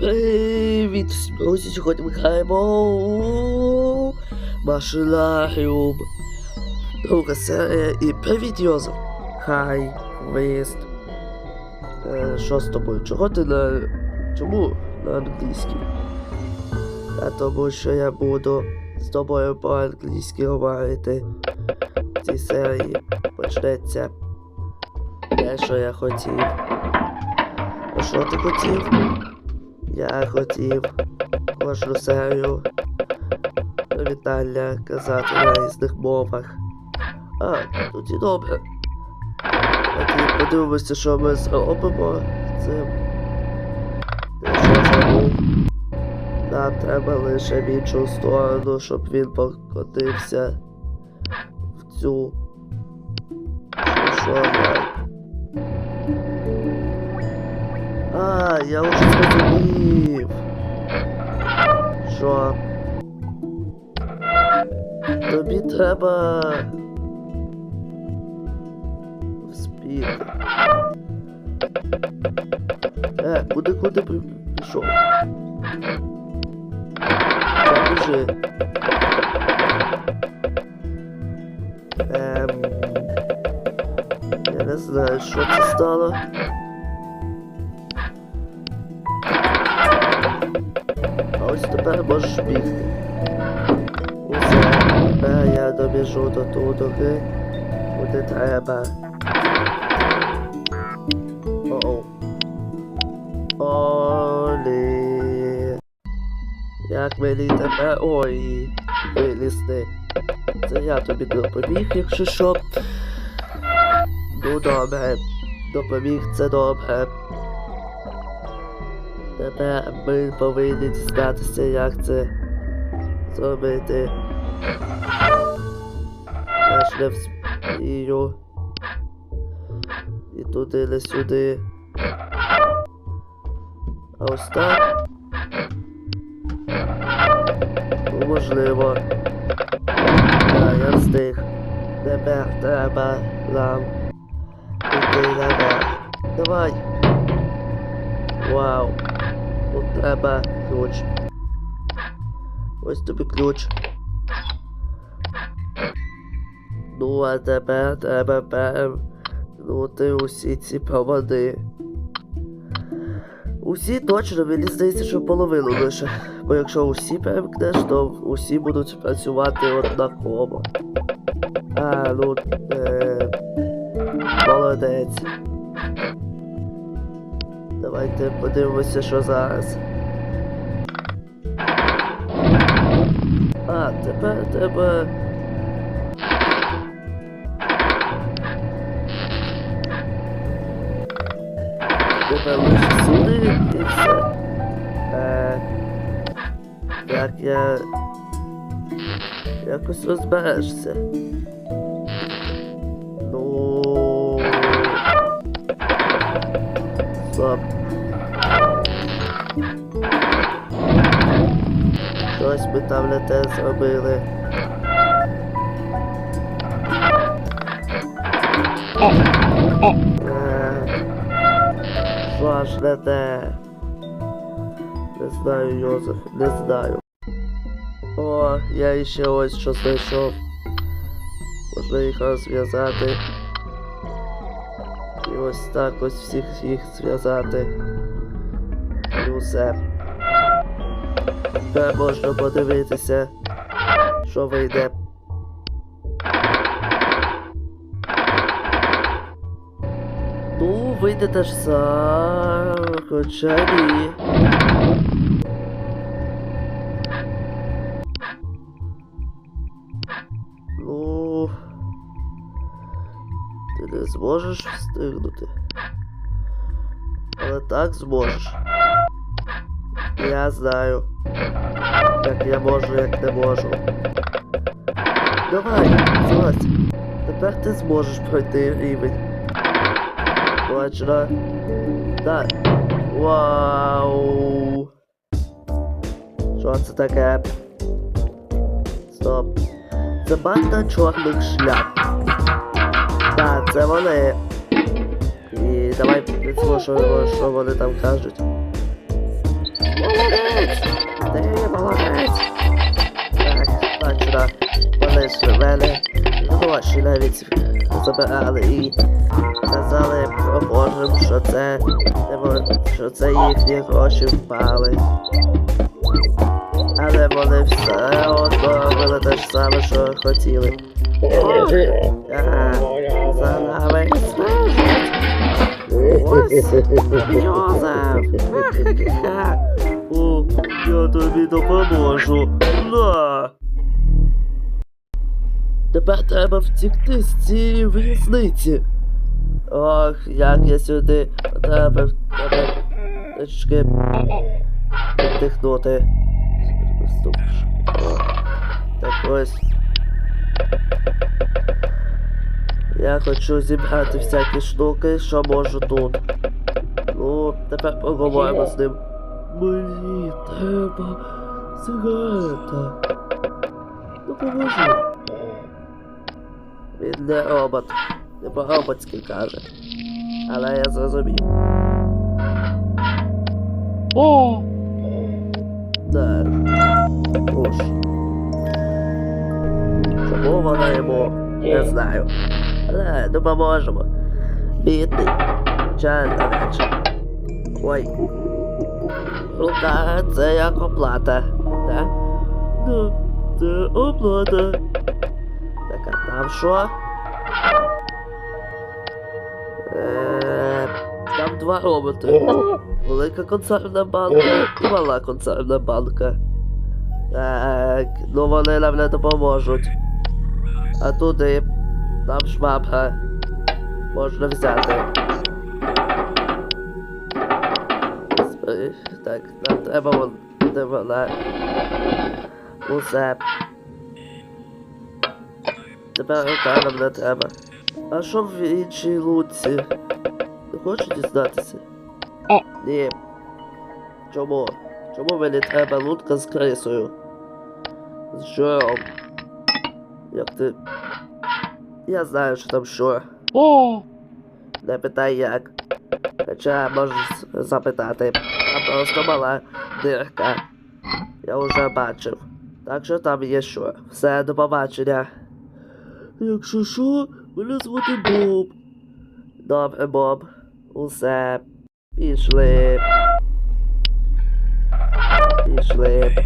Привіт, всім друзі, сьогодні ми граємо Машинаріум. Друга серія і привіт, Йозеф. Хай, виїзд. Е, що з тобою? Чого ти на... Чому на англійській? А тому що я буду з тобою по-англійськи говорити. В цій серії почнеться те, що я хотів. Що ти хотів? Я хотів кожну серію привітання казати на різних мовах. А, тоді добре. Тоді подивимося, що ми зробимо цим. Нам треба лише в іншу сторону, щоб він покотився в цю. Що, що я? Вже зрозумів. Що? Тобі треба. Вспіти. Е, куди куди пі- пішов? Та. Ем... Я не знаю, що це стало. Тепер можеш бігти. Усе, тепер я добіжу до туди, куди треба. Оу. Олі. Як мені тепер ой вилізти. Це я тобі допоміг, якщо що. Ну добре. Допоміг це добре. Тепер ми повинні дізнатися, як це зробити. Я ж не вспію. І туди, не сюди. А ось так. Ну, можливо. Так, я встиг. Тепер треба нам іти наверх. Давай. Вау. Треба ключ. Ось тобі ключ. Ну, а тепер треба перемкнути усі ці проводи. Усі точно, мені здається, що половину лише. Бо якщо усі перемкнеш, то усі будуть працювати однаково. А, ну, е, молодець. Давайте подивимося, що зараз. А, тепер треба. Тепер лише сюди і все. Е, як я. Якось розберешся. Ну. Щось ми там те зробили. Е, не те? Не знаю, Йозеф, не знаю. О, я іще ось що знайшов. Можна їх розв'язати. І ось так ось всіх їх зв'язати. І усе. Тепер можна подивитися, що вийде. Ну, вийде те ж саме, хоча ні. Ну. Ти не зможеш встигнути. Але так зможеш. Я знаю. Як я можу, як не можу. Давай, залазь. Тепер ти зможеш пройти рівень. Точно. Так. Вау. Що це таке? Стоп. Це банда чорних шляп. Так, це вони. І давай підслушаємо, що вони там кажуть. Молодець! Ти молодець! Так, точно. Вони ж мене гроші навіть забирали і казали прохожим, що це що це їхні гроші впали. Але вони все одно робили те ж саме, що хотіли. Ага, за нами стежать. Ось Йозеф. О, я тобі допоможу. На. Тепер треба втікти з цієї в'язниці. Ох, як я сюди потрапив. Треба трішки віддихнути. Стоп. Так ось. Я хочу зібрати всякі штуки, що можу тут. Ну, тепер поговоримо з ним. Мені треба сигарета. Допоможи. Він не робот. Не по-роботськи каже. Але я зрозумів. О! Так. Уж. Чому вона йому? Не знаю. Але допоможемо. Бідний. Навряд чи. Ой. Рука, це як оплата. Так? Да, це оплата. Так, а там що? Е, Там два роботи. Велика консервна банка і мала консервна банка. Так, ну вони нам не допоможуть. А туди там швабра. Можна взяти. Так, нам треба вон, де вона. Усе. Тепер рука нам не треба. А що в іншій луці? Хочу дізнатися? Ні. Чому? Чому мені треба лутка з крисою? З жиром? Як ти. Я знаю, що там що. Не питай як. Хоча можеш запитати. Просто мала дирка. Я вже бачив. Так що там є що. Все, до побачення. Якщо що, мене звати Боб. Добре, Боб. Усе. Пішли. Пішли.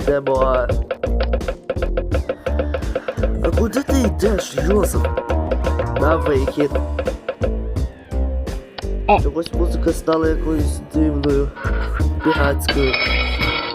Йдемо. А куди ти йдеш, Йозеф? На вихід. Чогось музика стала якоюсь дивною, піратською.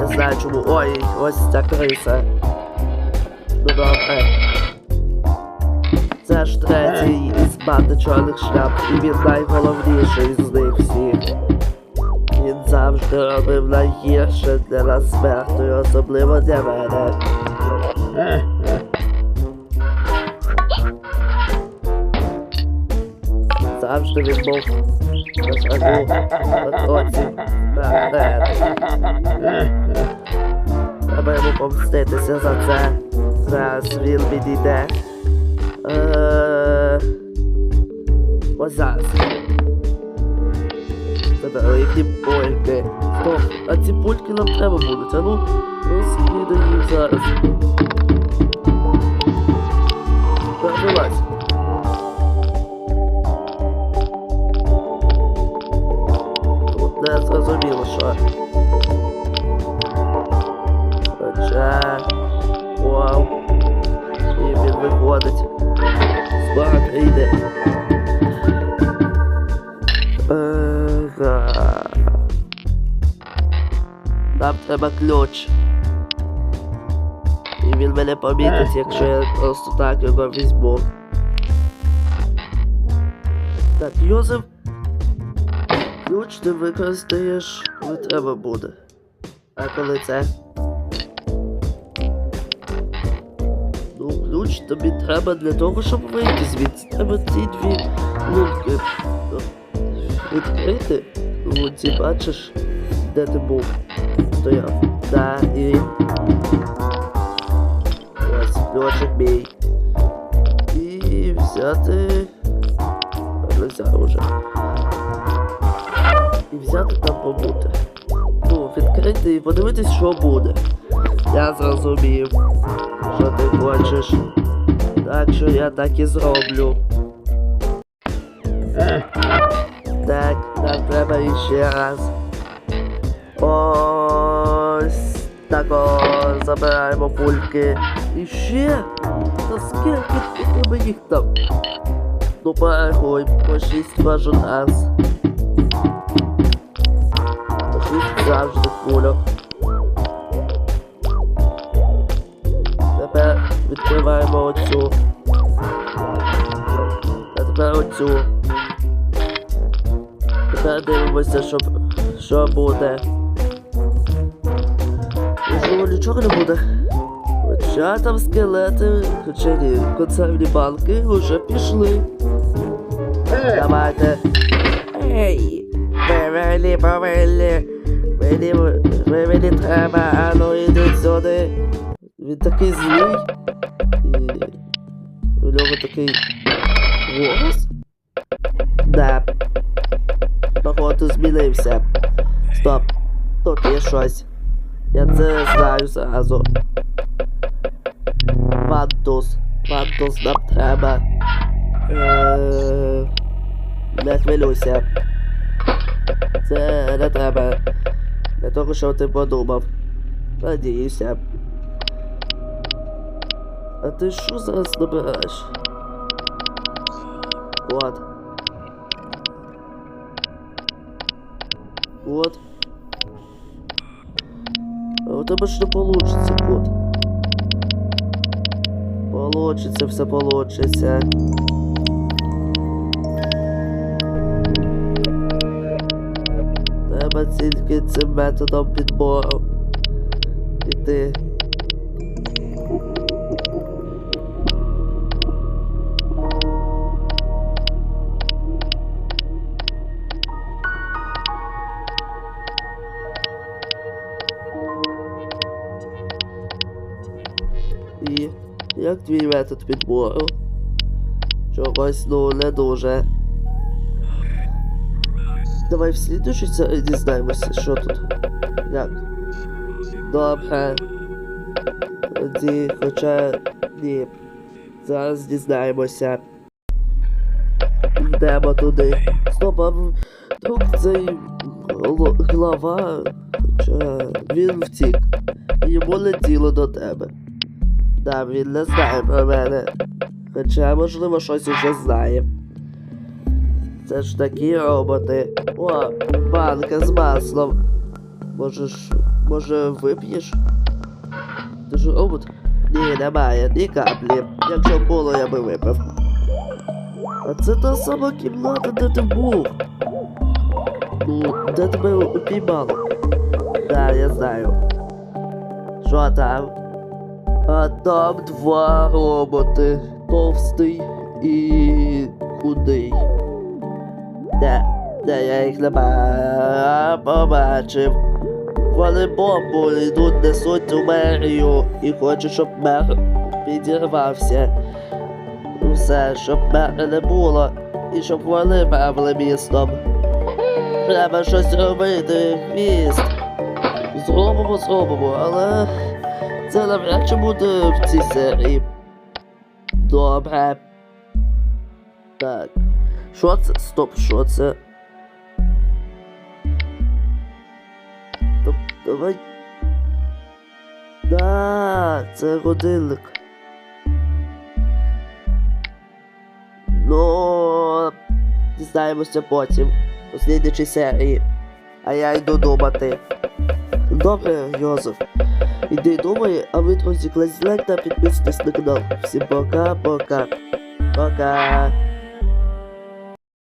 Не знаю чому. Ой, ось ця криса. Ну добре. Це ж третій із банди чорних шляп, і він найголовніший з них всіх. Він завжди робив найгірше для нас смертою, особливо для мене. Завжди був на кроці наперед. Треба йому помститися за це. Зараз він підійде. Е, Ось зараз. Заберу їхні пульки. Стоп, а ці пульки нам треба будуть, а ну їх зараз. Перебивайся. Що. Хоча... Вау. І він виходить. Скоро прийде. Ага. Нам треба ключ. І він мене помітить, якщо я просто так його візьму. Так, Йозеф. Ключ ти використаєш, коли треба буде. А коли це? Ну, ключ тобі треба для того, щоб вийти звідси. Треба ці дві лунки ну, відкрити. Ну, ці бачиш, де ти був. Стояв. Да, і. Ось ключик мій. І взяти. Не взяв уже. і взяти там побути. Ну, відкрити і подивитись, що буде. Я зрозумів, що ти хочеш. Так що я так і зроблю. Так, нам треба іще раз. Ось тако забираємо пульки. І ще? Та скільки у тебе їх там? Ну порахуй, по шість кожен раз. Завжди кульок. Тепер відкриваємо оцю. А тепер оцю. Тепер дивимося, що, що буде. Можливо, нічого не буде. Хоча там скелети, хоча ні, консервні банки вже пішли. Давайте. Ей! Повелі, повелі. Мені, мені треба, а ну іди сюди. Він такий злий. І у нього такий голос. Да. Походу змінився. Стоп. Тут є щось. Я це знаю зразу. Вантус. Вантус нам треба. Е, Не хвилюйся. Це не треба. Для того, що ти подумав. Надіюся. А ти що зараз набираєш? От. От. А у тебе ж не получится, кот. Получится, все получится. Тільки цим методом підбору. Іти. І як твій метод підбору? Чогось ну не дуже. Давай в слідуючий дізнаємося, що тут. Як? Добре. Тоді, хоча ні. Зараз дізнаємося. Йдемо туди. Стоп, а вдруг цей глава. Хоча він втік. Йому летіло до тебе. Да, він не знає про мене. Хоча, можливо, щось уже знає. Це ж такі роботи. О, банка з маслом. Можеш. Може вип'єш? Ти ж робот? Ні, немає, ні каплі. Якщо було, я би випив. А це та сама кімната, де ти був. Ну, де тебе упіймали. Да, я знаю. Що там? А там два роботи. Товстий і худий. Де? Де я їх не побачив. Вони бомбу йдуть, несуть у мерію і хочуть, щоб мер підірвався. Все, щоб мера не було, і щоб вони правили містом. Треба щось робити, хвіст. Зробимо, зробимо, але це навряд чи буде в цій серії. Добре. Так. Що це? Стоп, що це? Стоп, давай. Да, це годинник. Ну, дізнаємося потім, у слідчій серії. А я йду думати. Добре, Йозеф. Іди думай, а ви, друзі, кладіть лайк та підписуйтесь на канал. Всім пока-пока. Пока.